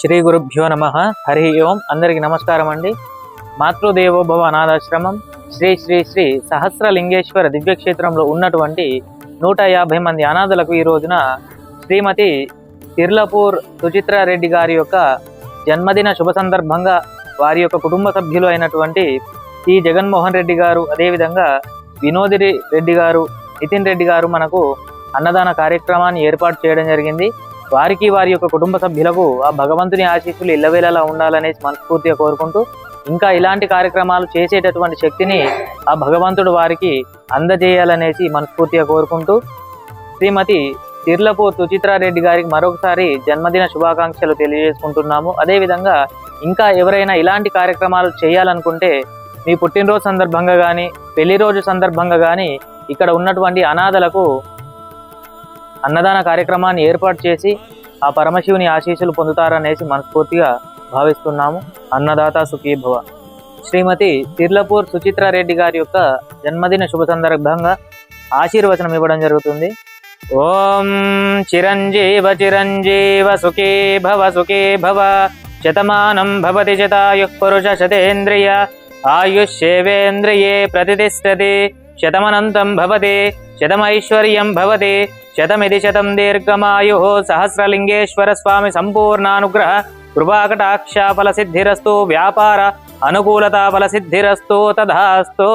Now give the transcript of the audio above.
శ్రీ గురుభ్యో నమ. హరి ఓం. అందరికీ నమస్కారం అండి. మాతృదేవోభవ అనాథాశ్రమం శ్రీ శ్రీ శ్రీ సహస్రలింగేశ్వర దివ్యక్షేత్రంలో ఉన్నటువంటి నూట యాభై మంది అనాథలకు ఈ రోజున శ్రీమతి తిర్లపూర్ సుచిత్ర రెడ్డి గారి యొక్క జన్మదిన శుభ సందర్భంగా వారి యొక్క కుటుంబ సభ్యులు అయినటువంటి టి జగన్మోహన్ రెడ్డి గారు అదేవిధంగా వినోది రెడ్డి గారు నితిన్ రెడ్డి గారు మనకు అన్నదాన కార్యక్రమాన్ని ఏర్పాటు చేయడం జరిగింది. వారికి వారి యొక్క కుటుంబ సభ్యులకు ఆ భగవంతుని ఆశీస్సులు ఇళ్ళవేళలా ఉండాలనేసి మనస్ఫూర్తిగా కోరుకుంటూ ఇంకా ఇలాంటి కార్యక్రమాలు చేసేటటువంటి శక్తిని ఆ భగవంతుడు వారికి అందజేయాలనేసి మనస్ఫూర్తిగా కోరుకుంటూ శ్రీమతి తిర్లపూర్ సుచిత్రారెడ్డి గారికి మరొకసారి జన్మదిన శుభాకాంక్షలు తెలియజేసుకుంటున్నాము. అదేవిధంగా ఇంకా ఎవరైనా ఇలాంటి కార్యక్రమాలు చేయాలనుకుంటే మీ పుట్టినరోజు సందర్భంగా కానీ పెళ్ళి రోజు సందర్భంగా కానీ ఇక్కడ ఉన్నటువంటి అనాథలకు అన్నదాన కార్యక్రమాన్ని ఏర్పాటు చేసి ఆ పరమశివుని ఆశీస్సులు పొందుతారనేసి మనస్ఫూర్తిగా భావిస్తున్నాము. అన్నదాత సుఖీభవ. శ్రీమతి తిర్లపూర్ సుచిత్రారెడ్డి గారి యొక్క జన్మదిన శుభ సందర్భంగా ఆశీర్వచనం ఇవ్వడం జరుగుతుంది. ఓం చిరంజీవ చిరంజీవ సుఖీ భవ సుఖీ భవ శతమానం భవతి శతాయు పురుష శతేంద్రియ. ఆయుష్యేవేంద్రియే ప్రతిష్టతి. శతమనంతం భవతే శతమైశ్వర్యం భవతే శతమిది శతం దీర్ఘమాయు సహస్రలింగేశ్వర స్వామి సంపూర్ణానుగ్రహ కృపాకటాక్ష ఫల వ్యాపార అనుకూలత ఫలసిద్ధిరస్తు తధాస్తు